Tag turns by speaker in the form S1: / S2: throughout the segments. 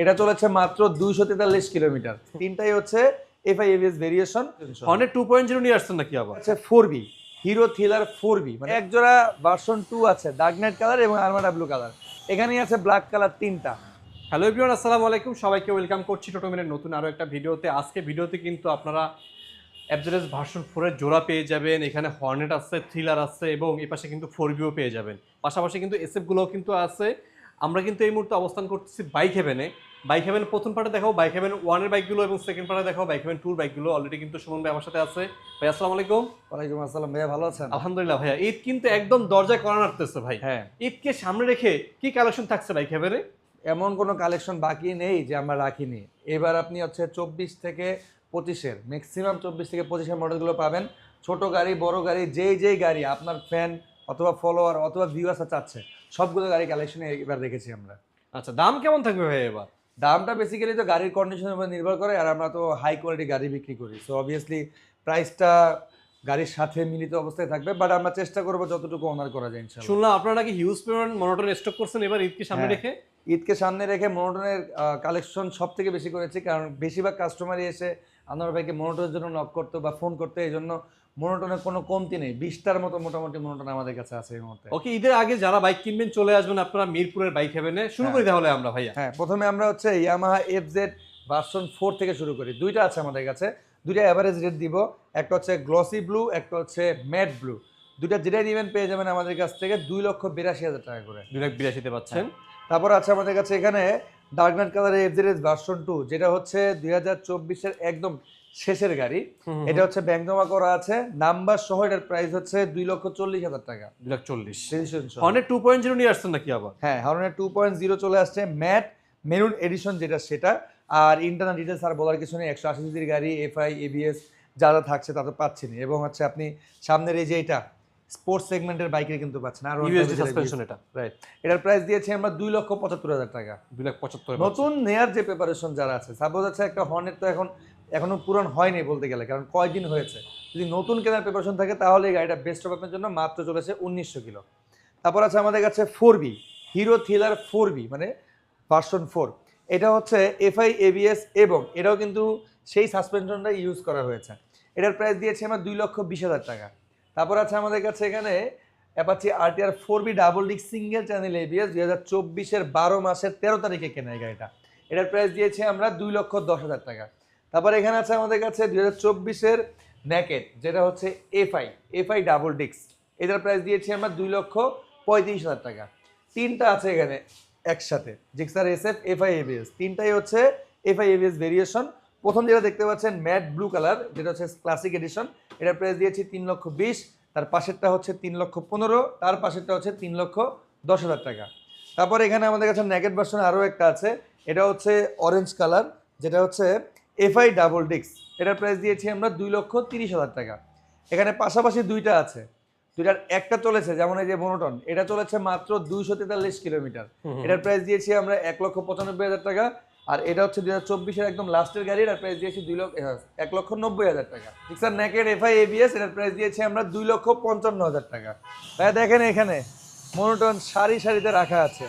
S1: এটা চলেছে মাত্র দুইশো তেতাল্লিশ কিলোমিটার। তিনটাই হচ্ছে FI ABS variation
S2: Hornet two point zero নিয়ে আসছেন নাকি আবার?
S1: আছে four B Hero thriller four B মানে এক জোড়া ভার্সন টু আছে ডার্ক নাইট কালার এবং আরমাডা ব্লু কালার এখানেই আছে ব্ল্যাক কালার তিনটা।
S2: হ্যালো এভরিওয়ান আসসালামু আলাইকুম। সবাইকে ওয়েলকাম করছি টোটোমিনের নতুন আরও একটা ভিডিওতে। আজকে ভিডিওতে কিন্তু আপনারা অ্যাবজারেস ভার্সন ফোরের জোড়া পেয়ে যাবেন। এখানে হর্নেট আছে থ্রিলার আছে এবং এই পাশে কিন্তু ফোর বিও পেয়ে যাবেন। পাশাপাশি কিন্তু এসএফগুলোও কিন্তু আছে। আমরা কিন্তু এই মুহূর্তে অবস্থান করতেছি বাইক হেভেনে বাইক হেভেন প্রথম পার্টে দেখাও বাইক হেভেন ওয়ানের বাইকগুলো এবং সেকেন্ড পার্টে দেখাও বাইক হেভেন টুর বাইকগুলো অলরেডি কিন্তু সুমন ভাই আমার সাথে আছে। ভাই আসসালামু আলাইকুম।
S1: ওয়ালাইকুম আসসালাম ভাইয়া ভালো আছেন?
S2: আলহামদুলিল্লাহ ভাইয়া। ঈদ কিন্তু একদম দরজায় করা নাড়তেছে ভাই।
S1: হ্যাঁ।
S2: ঈদকে সামনে রেখে কি কালেকশন থাকছে বাইক হেভেনে
S1: এমন কোনো কালেকশন বাকি নেই যে আমরা রাখিনি। এবার আপনি হচ্ছে চব্বিশ থেকে পঁচিশের ম্যাক্সিমাম চব্বিশ থেকে পঁচিশের মডেলগুলো পাবেন। ছোট গাড়ি বড় গাড়ি যেই যেই গাড়ি আপনার ফ্যান অথবা ফলোয়ার অথবা ভিউয়ার্সা চাচ্ছে সবগুলো গাড়ি কালেকশনে এবার রেখেছি আমরা।
S2: আচ্ছা দাম কেমন থাকবে ভাই এবার?
S1: দামটা বেসিক্যালি তো গাড়ির কন্ডিশনের উপর নির্ভর করে আর আমরা তো হাই কোয়ালিটি গাড়ি বিক্রি করি। সো অবভিয়াসলি প্রাইসটা গাড়ির সাথে মিলিত অবস্থায় থাকবে বাট আমরা চেষ্টা করব যতটুকু অনার করা যায়
S2: শুনলাম আপনারা নাকি হিউজ পরিমাণ মনোটন স্টক করছেন এবার ঈদকে সামনে
S1: হ্যাঁ।
S2: রেখে?
S1: ঈদকে সামনে রেখে মনোটনের কালেকশন সব থেকে বেশি করেছি কারণ বেশিরভাগ কাস্টমারই এসে আনোয়ার ভাইকে মনোটনের জন্য নক করতো বা ফোন করতো এই জন্য মনোটনের কোনো কমতি নেই। বিশটার মতো মোটামুটি মনোটন আমাদের কাছে আছে এই মুহূর্তে।
S2: ওকে ঈদের আগে যারা বাইক কিনবেন চলে আসবেন আপনারা মিরপুরের বাইক হেভেনে। শুরু করি তাহলে আমরা ভাইয়া।
S1: হ্যাঁ প্রথমে আমরা হচ্ছে Yamaha F Z version four থেকে শুরু করি। দুইটা আছে আমাদের কাছে। দুইটা অ্যাভারেজ রেট দিব। একটা হচ্ছে গ্লসি ব্লু একটা হচ্ছে ম্যাট ব্লু দুইটা যেটাই নেবেন পেয়ে যাবেন আমাদের কাছ থেকে দুই লক্ষ বিরাশি হাজার টাকা করে।
S2: দুই লাখ বিরাশিতে পাচ্ছেন।
S1: তারপর আছে আমাদের কাছে এখানে ডার্ক নাইট কালারের এফ জেড ভার্সন টু যেটা হচ্ছে দুই হাজার চব্বিশের একদম শেষের গাড়ি। এটা হচ্ছে ব্যাংক জমা করা আছে। নাম্বার সহ এটার প্রাইস হচ্ছে দুই লক্ষ চল্লিশ হাজার টাকা।
S2: দুই লাখ চল্লিশ। হর্নেট টু পয়েন্ট জিরো নিয়ে আসছেন নাকি আবার?
S1: হ্যাঁ হারনের টু পয়েন্ট জিরো চলে আসছে। ম্যাট মেরুন এডিশন যেটা সেটা। আর ইন্টারনাল ডিটেলস আর বলার কিছু নেই। একশো আশি সিসির গাড়ি এফআই এবিএস যা যা থাকছে তা তো পাচ্ছেন। এবং হচ্ছে আপনি সামনের এই যে এটা স্পোর্টস সেগমেন্টের বাইকের কিন্তু পাচ্ছেন। আর
S2: ইউএসডি সাসপেনশন এটা।
S1: রাইট এটার প্রাইস দিয়েছি আমরা দুই লক্ষ পঁচাত্তর হাজার টাকা।
S2: দুই লাখ পঁচাত্তর
S1: নতুন নেয়ার যে প্রিপারেশন যারা আছে সাপোজ হচ্ছে একটা হর্নের তো এখন এখনও পূরণ হয়নি বলতে গেলে, কারণ কয়দিন হয়েছে? যদি নতুন কেনার প্রিপারেশন থাকে, তাহলে এই গাড়িটা বেস্ট অফ আপনার জন্য মাত্র চলেছে উনিশশো কিলো। তারপর আছে আমাদের কাছে four B Hero thriller four B মানে ভার্সন ফোর এটা হচ্ছে এফআই এবিএস এবং এটাও কিন্তু সেই সাসপেনশনটা ইউজ করা হয়েছে। এটার প্রাইস দিয়েছি আমরা দুই লক্ষ বিশ হাজার টাকা। তারপর আছে আমাদের কাছে এখানে Apache RTR four B double disc single channel ABS দুই হাজার চব্বিশের বারো মাসের তেরো তারিখে কেনা এই গাড়িটা। এটার প্রাইস দিয়েছি আমরা দুই লক্ষ দশ হাজার টাকা। তারপর এখানে আছে আমাদের কাছে দুই হাজার চব্বিশের ন্যাকেট, যেটা হচ্ছে এফআই এফআই ডাবল ডিক্স এটার প্রাইস দিয়েছি আমরা দুই লক্ষ পঁয়ত্রিশ হাজার টাকা। তিনটা আছে এখানে একসাথে, Gixxer, S F FI ABS তিনটাই হচ্ছে এফআই এবিএস ভেরিয়েশন প্রথম যেটা দেখতে পাচ্ছেন ম্যাট ব্লু কালার যেটা হচ্ছে ক্লাসিক এডিশন এটার প্রাইস দিয়েছি তিন লক্ষ বিশ, তার পাশেরটা হচ্ছে তিন লক্ষ পনেরো, তার পাশেরটা হচ্ছে তিন লক্ষ দশ হাজার টাকা। তারপর এখানে আমাদের কাছে ন্যাকেট ভার্সন আরও একটা আছে, এটা হচ্ছে অরেঞ্জ কালার যেটা হচ্ছে এফআই ডাবল ডিক্স। এটার প্রাইস দিয়েছি আমরা দুই লক্ষ তিরিশ হাজার টাকা। এখানে পাশাপাশি দুইটা আছে। দুইটার একটা চলেছে যেমন এই যে মনোটন এটা চলেছে মাত্র দুইশো তেতাল্লিশ কিলোমিটার। এটার প্রাইস দিয়েছি আমরা এক লক্ষ পঁচানব্বই হাজার টাকা। আর এটা হচ্ছে দুই হাজার চব্বিশের একদম লাস্টের গাড়ি এটার প্রাইস দিয়েছি দুই লক্ষ এক লক্ষ নব্বই হাজার টাকা। সিক্সার ন্যাকেট এফআই এবিএস এটার প্রাইস দিয়েছি আমরা দুই লক্ষ পঞ্চান্ন হাজার টাকা। ভাই দেখেন এখানে মনোটন সারি সারিতে রাখা আছে।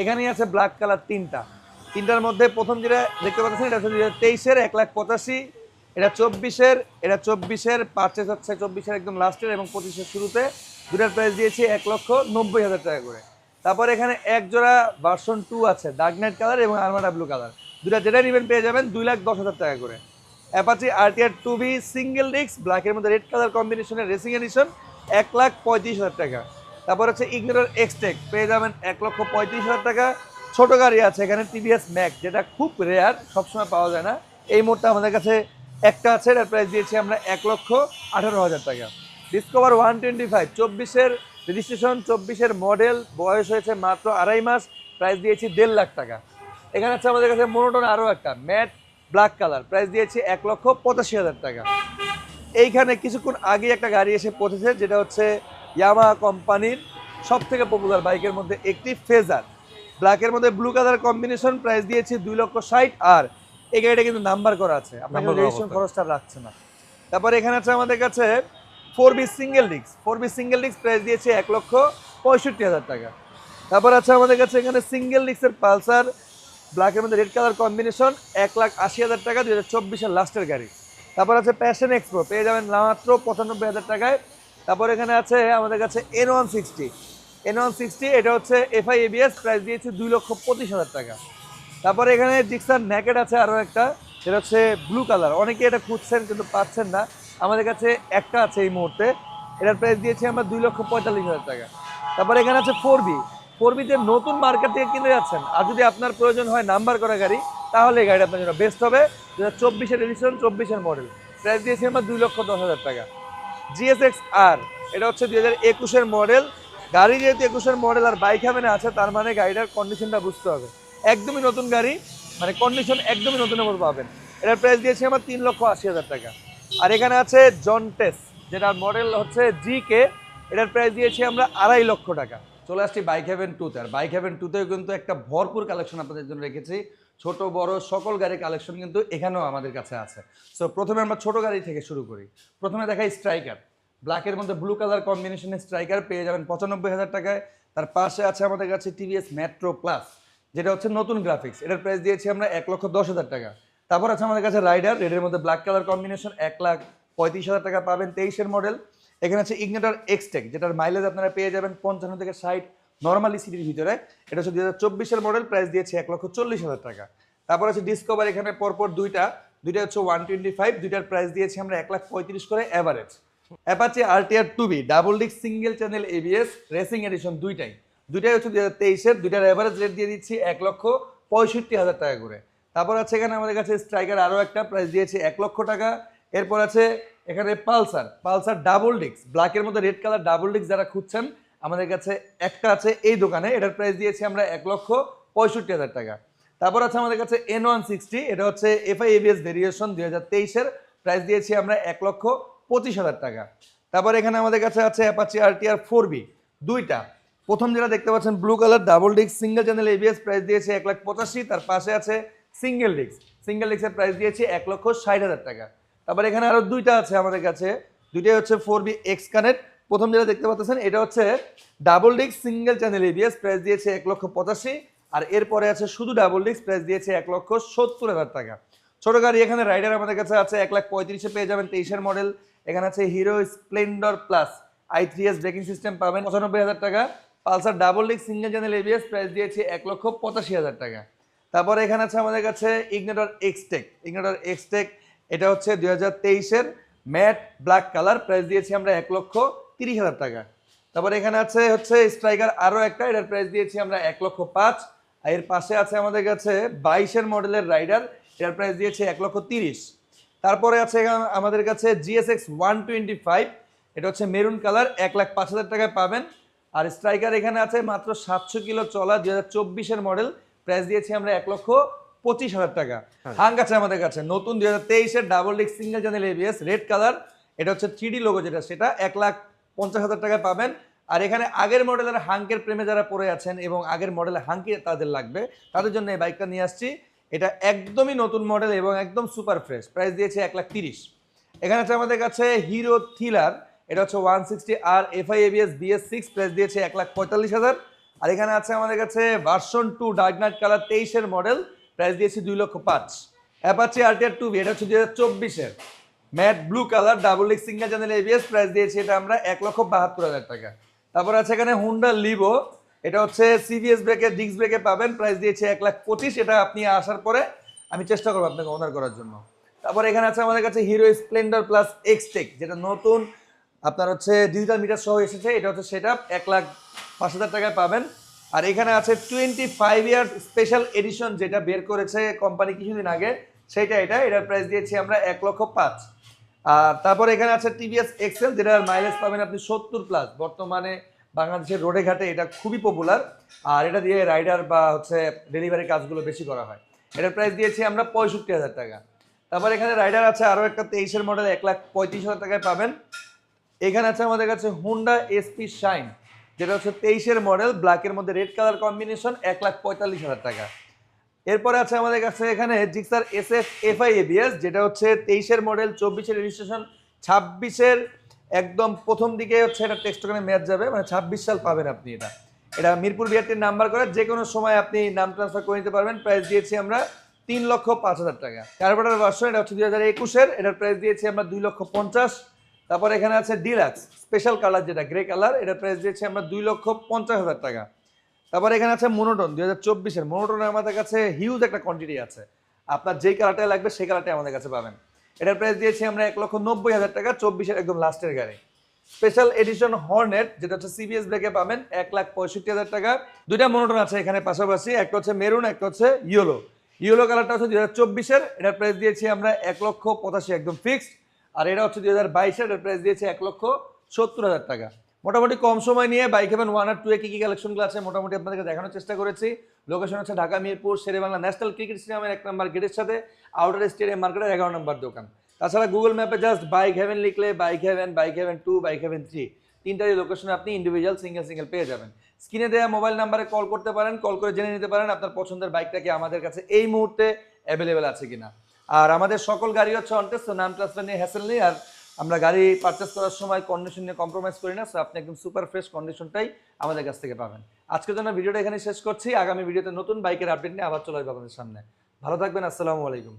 S1: এখানেই আছে ব্ল্যাক কালার তিনটা। তিনটার মধ্যে প্রথম যেটা দেখতে পাচ্ছেন, এটা হচ্ছে হাজার তেইশের এক লাখ পঁচাশি, এটা চব্বিশের এটা চব্বিশের পারচেস হচ্ছে চব্বিশের একদম লাস্টের এবং পঁচিশের শুরুতে। দুটার প্রাইস দিয়েছি এক লক্ষ নব্বই হাজার টাকা করে। তারপর এখানে এক জোড়া ভার্সন টু আছে ডার্ক নাইট কালার এবং আরমাডা ব্লু কালার দুটা যেটা নেবেন পেয়ে যাবেন দুই লাখ দশ হাজার টাকা করে। Apache RTR two B single disc ব্ল্যাকের মধ্যে রেড কালার কম্বিনেশনের রেসিং এডিশন এক লাখ পঁয়ত্রিশ হাজার টাকা। তারপর হচ্ছে ইগনোরার এক্সটেক পেয়ে যাবেন এক লক্ষ পঁয়ত্রিশ হাজার টাকা। ছোট গাড়ি আছে এখানে টিভিএস ম্যাক যেটা খুব রেয়ার সবসময় পাওয়া যায় না। এই মুহূর্তে আমাদের কাছে একটা আছে, এটার প্রাইস দিয়েছি আমরা এক লক্ষ আঠারো হাজার টাকা। ডিসকভার ওয়ান টোয়েন্টি ফাইভ চব্বিশের রেজিস্ট্রেশন চব্বিশের মডেল বয়স হয়েছে মাত্র আড়াই মাস প্রাইস দিয়েছি দেড় লাখ টাকা। এখানে আছে আমাদের কাছে মনোটন আরও একটা ম্যাট ব্ল্যাক কালার প্রাইস দিয়েছি এক লক্ষ পঁচাশি হাজার টাকা। এইখানে কিছুক্ষণ আগে একটা গাড়ি এসে পৌঁছেছে, যেটা হচ্ছে ইয়ামা কোম্পানির সব থেকে পপুলার বাইকের মধ্যে একটি ফেজার ব্ল্যাকের মধ্যে ব্লু কালার কম্বিনেশন প্রাইস দিয়েছি দুই লক্ষ ষাট আর এই গাড়িটা কিন্তু নাম্বার করা আছে। আপনাকে রেজিস্ট্রেশন খরচটা রাখছে না। তারপর এখানে আছে আমাদের কাছে four B single disc four B single disc price দিয়েছে এক লক্ষ পঁয়ষট্টি হাজার টাকা। তারপর আছে আমাদের কাছে এখানে সিঙ্গেল ডিস্কের পালসার ব্ল্যাকের মধ্যে রেড কালার কম্বিনেশন এক লাখ আশি হাজার টাকা দুই হাজার চব্বিশের লাস্টের গাড়ি। তারপর আছে প্যাশন এক্সপ্রো পেয়ে যাবেন মাত্র পঁচানব্বই হাজার টাকায়। তারপর এখানে আছে আমাদের কাছে N one sixty N one sixty এটা হচ্ছে এফআই এবিএস প্রাইস দিয়েছে দুই লক্ষ পঁচিশ হাজার টাকা। তারপরে এখানে জিক্সার ন্যাকেট আছে আরও একটা যেটা হচ্ছে ব্লু কালার অনেকে এটা খুঁজছেন কিন্তু পাচ্ছেন না। আমাদের কাছে একটা আছে এই মুহূর্তে। এটার প্রাইস দিয়েছি আমরা দুই লক্ষ পঁয়তাল্লিশ হাজার টাকা। তারপরে এখানে আছে ফোর বি ফোর বিতে নতুন মার্কেট থেকে কিনে যাচ্ছেন। আর যদি আপনার প্রয়োজন হয় নাম্বার করা গাড়ি, তাহলে এই গাড়ি আপনার জন্য বেস্ট হবে। দু হাজার চব্বিশের এডিশন চব্বিশের মডেল প্রাইস দিয়েছি আমরা দুই লক্ষ দশ হাজার টাকা। জিএসএক্স আর এটা হচ্ছে দুই হাজার একুশের মডেল গাড়ি যেহেতু একুশের মডেল আর বাইক হ্যাভেনে আছে, তার মানে গাড়িটার কন্ডিশনটা বুঝতে হবে। একদমই নতুন গাড়ি মানে কন্ডিশন একদমই নতুনের মতো পাবেন। এটার প্রাইস দিয়েছি আমার তিন লক্ষ আশি হাজার টাকা। আর এখানে আছে জনটেস যেটার মডেল হচ্ছে জি কে এটার প্রাইস দিয়েছি আমরা আড়াই লক্ষ টাকা। চলে আসছি বাইক হেভেন টুতে আর বাইক হেভেন টুতেও কিন্তু একটা ভরপুর কালেকশন আপনাদের জন্য রেখেছি। ছোট, বড়, সকল গাড়ির কালেকশন কিন্তু এখানেও আমাদের কাছে আছে। সো প্রথমে আমরা ছোট গাড়ি থেকে শুরু করি। প্রথমে দেখাই স্ট্রাইকার ব্ল্যাকের মধ্যে ব্লু কালার কম্বিনেশনের স্ট্রাইকার পেয়ে যাবেন পঁচানব্বই হাজার টাকায়। তার পাশে আছে আমাদের কাছে টিভিএস মেট্রো প্লাস যেটা হচ্ছে নতুন গ্রাফিক্স এটার প্রাইস দিয়েছি আমরা এক লক্ষ দশ হাজার টাকা। তারপর আছে আমাদের কাছে রাইডার রেডের মধ্যে ব্ল্যাক কালার কম্বিনেশন এক লাখ পঁয়ত্রিশ হাজার টাকা পাবেন তেইশের মডেল এখানে আছে ইগনেটার এক্সটেক যেটার মাইলেজ আপনারা পেয়ে যাবেন পঞ্চান্ন থেকে ষাট নর্মালি সিটির ভিতরে। এটা হচ্ছে দু হাজার চব্বিশের মডেল প্রাইস দিয়েছে এক লক্ষ চল্লিশ হাজার টাকা। তারপর আছে ডিসকভার এখানে পরপর দুইটা। দুইটা হচ্ছে ওয়ান টোয়েন্টি ফাইভ দুইটার প্রাইস দিয়েছি আমরা এক লাখ পঁয়ত্রিশ করে average Apache RTR two B double disc single channel ABS racing edition দুইটাই। দুইটাই হচ্ছে দুই হাজার তেইশের, দুইটার অ্যাভারেজ রেট দিয়ে দিচ্ছি এক লক্ষ পঁয়ষট্টি হাজার টাকা করে। তারপর আছে এখানে আমাদের কাছে স্ট্রাইকার আরও একটা প্রাইস দিয়েছে এক লক্ষ টাকা। এরপর আছে এখানে পালসার পালসার ডাবল ডিক্স ব্ল্যাকের মধ্যে রেড কালার ডাবল ডিক্স যারা খুঁজছেন, আমাদের কাছে একটা আছে এই দোকানে, এটার প্রাইস দিয়েছি আমরা এক লক্ষ পঁয়ষট্টি হাজার টাকা। তারপর আছে আমাদের কাছে এন ওয়ান সিক্সটি এটা হচ্ছে এফআই এবিএস ভেরিয়েশন দুই হাজার তেইশের প্রাইস দিয়েছি আমরা এক লক্ষ পঁচিশ হাজার টাকা। তারপর এখানে আমাদের কাছে আছে অ্যাপাচি আরটিআর ফোর বি দুইটা। প্রথম যেটা দেখতে পাচ্ছেন ব্লু কালার ডাবল ডিক্স সিঙ্গেল চ্যানেল এবিএস প্রাইস দিয়েছে এক লাখ পঁচাশি, তার পাশে আছে সিঙ্গেল ডিক্স সিঙ্গেল ডিক্সের প্রাইস দিয়েছে এক লক্ষ ষাট হাজার টাকা। তারপর এখানে আরও দুইটা আছে আমাদের কাছে। দুইটাই হচ্ছে ফোর বি এক্স কানেক্ট প্রথম যেটা দেখতে পাচ্ছেন, এটা হচ্ছে ডাবল ডিক্স সিঙ্গেল চ্যানেল এবিএস প্রাইস দিয়েছে এক লক্ষ পঁচাশি, আর এরপরে আছে শুধু ডাবল ডিক্স প্রাইস দিয়েছে এক লক্ষ সত্তর হাজার টাকা। ছোট গাড়ি এখানে রাইডার আমাদের কাছে আছে, এক লাখ পঁয়ত্রিশে পেয়ে যাবেন তেইশের মডেল এখানে আছে Hero Splendor plus I three S braking system পাবেন পঁচানব্বই হাজার টাকা। পালসার ডাবল ডিক্স সিঙ্গেল চ্যানেল এবিএস প্রাইস দিয়েছে এক লক্ষ পঁচাশি হাজার টাকা। তারপরে এখানে আছে আমাদের কাছে ইগনেটর এক্সটেক ইগনেটর এক্সটেক এটা হচ্ছে দুই হাজার তেইশের ম্যাট ব্ল্যাক কালার প্রাইস দিয়েছি আমরা এক লক্ষ তিরিশ হাজার টাকা। তারপরে এখানে আছে হচ্ছে স্ট্রাইকার আরও একটা, এটার প্রাইস দিয়েছি আমরা এক লক্ষ পাঁচ। আর এর পাশে আছে আমাদের কাছে বাইশের মডেলের রাইডার এটার প্রাইস দিয়েছে এক লক্ষ তিরিশ। তারপরে আছে আমাদের কাছে জিএসএক্স ওয়ান টোয়েন্টি ফাইভ এটা হচ্ছে মেরুন কালার এক লাখ পাঁচ হাজার টাকায় পাবেন। আর স্ট্রাইকার এখানে আছে মাত্র সাতশো কিলো চলা দুই হাজার চব্বিশের মডেল। প্রাইস দিয়েছি আমরা এক লক্ষ পঁচিশ হাজার টাকা। হাঙ্ক আছে আমাদের কাছে নতুন দুই হাজার তেইশের double disc single channel ABS red colour এটা হচ্ছে থ্রিডি লোগো যেটা সেটা এক লাখ পঞ্চাশ হাজার টাকায় পাবেন। আর এখানে আগের মডেলের হাঙ্কের প্রেমে যারা পড়ে আছেন এবং আগের মডেলের হাঙ্কি তাদের লাগবে। তাদের জন্য এই বাইকটা নিয়ে আসছি। এটা একদমই নতুন মডেল এবং একদম সুপার ফ্রেশ প্রাইস দিয়েছে এক লাখ তিরিশ। এখানে আছে আমাদের কাছে হিরো থ্রিলার এটা হচ্ছে one sixty R FI ABS BS six price দিয়েছে এক লাখ পঁয়তাল্লিশ হাজার। আর এখানে আছে আমাদের কাছে version two dark night colour তেইশের মডেল প্রাইস দিয়েছে দুই লক্ষ পাঁচ। অ্যাপাচি আরটিআর টু এটা হচ্ছে দুই হাজার চব্বিশের। Matte blue colour double disc single channel ABS price দিয়েছি এটা আমরা এক লক্ষ বাহাত্তর হাজার টাকা। তারপর আছে এখানে হুন্ডা লিভো এটা হচ্ছে সিভিএস ব্রেকে ডিক্স ব্রেকে পাবেন। প্রাইস দিয়েছে এক লাখ পঁচিশ। এটা আপনি আসার পরে আমি চেষ্টা করব আপনাকে অনার করার জন্য। তারপর এখানে আছে আমাদের কাছে হিরো স্প্লেন্ডার প্লাস এক্সটেক যেটা নতুন, আপনার হচ্ছে ডিজিটাল মিটার সহ এসেছে। এটা হচ্ছে সেটা এক লাখ পাঁচ হাজার টাকায় পাবেন। আর এখানে আছে twenty five year special edition যেটা বের করেছে কোম্পানি কিছুদিন আগে। সেটা এটা, এটার প্রাইস দিয়েছি আমরা এক লক্ষ পাঁচ। আর তারপর এখানে আছে টিভিএস এক্সেল যেটার মাইলেজ পাবেন আপনি সত্তর প্লাস বর্তমানে বাংলাদেশের রোডে ঘাটে এটা খুবই পপুলার আর এটা দিয়ে রাইডার বা হচ্ছে ডেলিভারি কাজগুলো বেশি করা হয়। এটার প্রাইস দিয়েছি আমরা পঁয়ষট্টি হাজার টাকা। তারপর এখানে রাইডার আছে আরও একটা তেইশের মডেল এক লাখ পঁয়ত্রিশ হাজার টাকায় পাবেন। এখানে আছে আমাদের কাছে হুন্ডা এসপি শাইন যেটা হচ্ছে তেইশের মডেল ব্ল্যাকের মধ্যে রেড কালার কম্বিনেশন এক লাখ পঁয়তাল্লিশ হাজার টাকা। এরপরে আছে আমাদের কাছে এখানে Gixxer S F FI ABS যেটা হচ্ছে তেইশের মডেল চব্বিশের রেজিস্ট্রেশন ছাব্বিশের একদম প্রথম দিকে হচ্ছে এটা টেক্সট ওখানে ম্যাচ যাবে মানে ছাব্বিশ সাল পাবেন আপনি এটা। এটা মিরপুর বিআরটির নাম্বার করে যে কোনো সময় আপনি নাম ট্রান্সফার করে নিতে পারবেন। প্রাইস দিয়েছি আমরা তিন লক্ষ পাঁচ হাজার টাকা। কার্বোটার ভার্সন এটা হচ্ছে দুই হাজার একুশের। এটার প্রাইস দিয়েছি আমরা দুই লক্ষ পঞ্চাশ। তারপর এখানে আছে ডিলাক্স স্পেশাল কালার যেটা গ্রে কালার এটার প্রাইস দিয়েছি আমরা দুই লক্ষ পঞ্চাশ হাজার টাকা। তারপর এখানে আছে মোনোটন দুই হাজার চব্বিশের। মনোটনের আমাদের কাছে হিউজ একটা কোয়ান্টিটি আছে। আপনার যেই কালারটা লাগবে, সেই কালারটাই আমাদের কাছে পাবেন। এটার প্রাইস দিয়েছি আমরা এক লক্ষ নব্বই হাজার টাকা, চব্বিশের একদম লাস্টের গাড়ি। স্পেশাল এডিশন হর্নেট যেটা হচ্ছে সিবিএস ব্রেকে পাবেন, এক লাখ পঁয়ষট্টি হাজার টাকা। দুইটা মনোটন আছে এখানে পাশাপাশি, একটা হচ্ছে মেরুন একটা হচ্ছে ইয়েলো ইয়েলো কালারটা হচ্ছে দুই হাজার চব্বিশের, এটার প্রাইস দিয়েছি আমরা এক লক্ষ পঁচাশি, একদম ফিক্সড আর এটা হচ্ছে দুই হাজার বাইশের, এটার প্রাইস দিয়েছি এক লক্ষ সত্তর হাজার টাকা। মোটামুটি কম সময় নিয়ে বাইক হেভেন ওয়ান আর টু এ কী কী কালেকশনগুলো আছে মোটামুটি আপনাদেরকে দেখানোর চেষ্টা করেছি। লোকেশন হচ্ছে ঢাকা, মিরপুর, শেরেবাংলা ন্যাশনাল ক্রিকেট স্টেডিয়ামের এক নম্বর গেটের সাথে আউটার স্টেডিয়াম মার্কেটের এগারো নম্বর দোকান। তাছাড়া গুগল ম্যাপে জাস্ট বাইক হেভেন লিখলে Bike Haven Bike Haven two Bike Haven three তিনটারই লোকেশনে আপনি ইন্ডিভিজুয়াল সিঙ্গেল সিঙ্গেল পেয়ে যাবেন। স্ক্রিনে দেওয়া মোবাইল নাম্বারে কল করতে পারেন কল করে জেনে নিতে পারেন আপনার পছন্দের বাইকটা কি আমাদের কাছে এই মুহূর্তে অ্যাভেলেবেল আছে কিনা। আর আমাদের সকল গাড়ি হচ্ছে অনটেস্ট নাম ট্রান্সফার নিয়ে হ্যাসেল নেই। আর আমরা গাড়ি পারচেস করার সময় কন্ডিশন নিয়ে কম্প্রোমাইজ করি না সো আপনি একদম সুপার ফ্রেশ কন্ডিশনটাই আমাদের কাছ থেকে পাবেন। আজকের জন্য ভিডিওটা এখানে শেষ করছি। আগামী ভিডিওতে নতুন বাইকের আপডেট নিয়ে আবার চলে আসবে আপনাদের সামনে। ভালো থাকবেন, আসসালামু আলাইকুম।